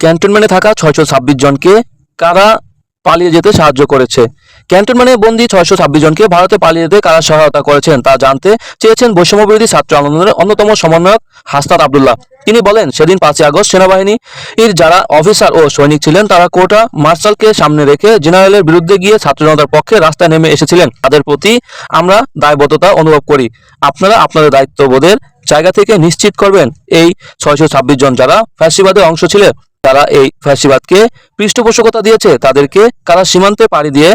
ক্যান্টনমেন্টে থাকা ছয়শো ছাব্বিশ জনকে কারা পালিয়ে যেতে সাহায্য করেছে? ক্যান্টনমেন্টে বন্দি ছয়শো ছাব্বিশ জনকে ভারতে পালিয়ে যেতে কারা সহায়তা করেছেন তা জানতে চেয়েছেন বৈষম্যবিরোধী ছাত্র আন্দোলনের অন্যতম সমন্বয়ক হাসনাত আবদুল্লাহ। তিনি বলেন, সেদিন পাঁচই আগস্ট সেনাবাহিনী এর যারা অফিসার ও সৈনিক ছিলেন, তারা কোটা মার্শালকে সামনে রেখে জেনারেলের বিরুদ্ধে গিয়ে ছাত্র জনতার পক্ষে রাস্তায় নেমে এসেছিলেন। তাদের প্রতি আমরা দায়বদ্ধতা অনুভব করি। আপনারা আপনাদের দায়িত্ববোধের জায়গা থেকে নিশ্চিত করবেন, এই ছয়শো ছাব্বিশ জন যারা ফ্যাসিবাদের অংশ ছিলেন। তারা এই ফ্যাসিবাদকে পৃষ্ঠপোষকতা দিয়েছে। তাদেরকে কারা সীমান্তে পাড়ি দিয়ে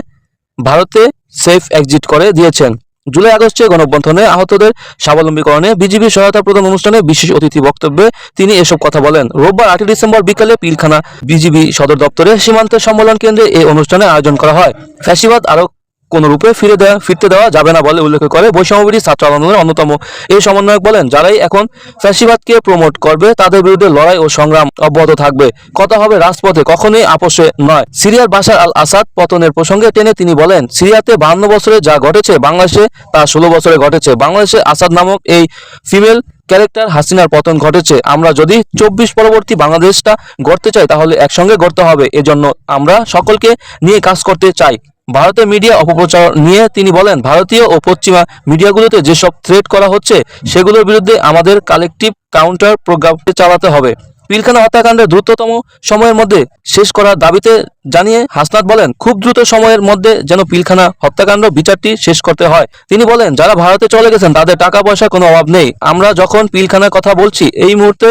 ভারতে সেফ এক্সিট করে দিয়েছেন? জুলাই আগস্টে গণবন্ধনে আহতদের স্বাবলম্বীকরণে বিজিবি সহায়তা প্রদান অনুষ্ঠানে বিশেষ অতিথি বক্তব্যে তিনি এসব কথা বলেন। রোববার আটই ডিসেম্বর বিকালে পিলখানা বিজিবি সদর দপ্তরে সীমান্তের সম্মেলন কেন্দ্রে এই অনুষ্ঠানে আয়োজন করা হয়। ফ্যাসিবাদ আরও কোন রূপে ফিরে দেওয়া ফিরতে দেওয়া যাবে না বলে উল্লেখ করে বৈষম্যবিরোধী ছাত্র আন্দোলনের অন্যতম। এই সমন্বয়ক বলেন, যারাই এখন ফ্যাসিবাদকে প্রমোট করবে, তাদের বিরুদ্ধে লড়াই ও সংগ্রাম অব্যাহত থাকবে। কথা হবে রাজপথে, কখনোই আপোষে নয়। সিরিয়ার বাশার আল আসাদ পতনের প্রসঙ্গে টেনে তিনি বলেন, সিরিয়াতে বাহান্ন বছরে যা ঘটেছে বাংলাদেশে, তা ষোলো বছরে ঘটেছে। বাংলাদেশে আসাদ নামক এই ফিমেল ক্যারেক্টার হাসিনার পতন ঘটেছে। আমরা যদি চব্বিশ পরবর্তী বাংলাদেশটা গড়তে চাই, তাহলে একসঙ্গে গড়তে হবে। এজন্য আমরা সকলকে নিয়ে কাজ করতে চাই। ভারতের মিডিয়া অপপ্রচার নিয়ে তিনি বলেন, ভারতীয় ও পশ্চিমা মিডিয়াগুলোতে যেসব থ্রেট করা হচ্ছে, সেগুলোর বিরুদ্ধে আমাদের কালেকটিভ কাউন্টার প্রোগ্রামটি চালাতে হবে। পিলখানা হত্যাকাণ্ডের দ্রুততম সময়ের মধ্যে শেষ করার দাবিতে জানিয়ে হাসনাত বলেন, খুব দ্রুত সময়ের মধ্যে যেন পিলখানা হত্যাকাণ্ড বিচারটি শেষ করতে হয়। তিনি বলেন, যারা ভারতে চলে গেছেন, তাদের টাকা পয়সার কোনো অভাব নেই। আমরা যখন পিলখানার কথা বলছি, এই মুহূর্তে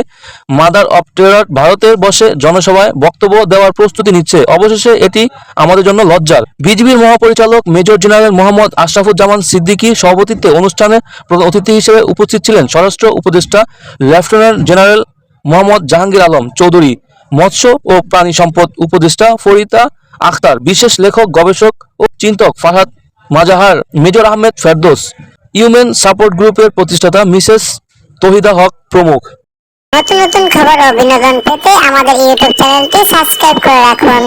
মাদার অফ টেরর ভারতের বসে জনসভায় বক্তব্য দেওয়ার প্রস্তুতি নিচ্ছে। অবশেষে এটি আমাদের জন্য লজ্জার। বিজিবির মহাপরিচালক মেজর জেনারেল মোহাম্মদ আশরাফুজ্জামান সিদ্দিকী সভাপতিত্বে অনুষ্ঠানে প্রধান অতিথি হিসেবে উপস্থিত ছিলেন স্বরাষ্ট্র উপদেষ্টা লেফটেন্যান্ট জেনারেল মোহাম্মদ জাহাঙ্গীর আলম চৌধুরী, মৎস্য ও প্রাণী সম্পদ উপদেষ্টা ফরিতা আখতার, বিশেষ লেখক, গবেষক ও চিন্তক Fahad Mazhar, major Ahmed Ferdous, women support গ্রুপের প্রতিষ্ঠাতা মিসেস তহিদা হক প্রমুখ। নতুন নতুন খবর ও বিনোদন পেতে আমাদের ইউটিউব চ্যানেলটি সাবস্ক্রাইব করে রাখুন।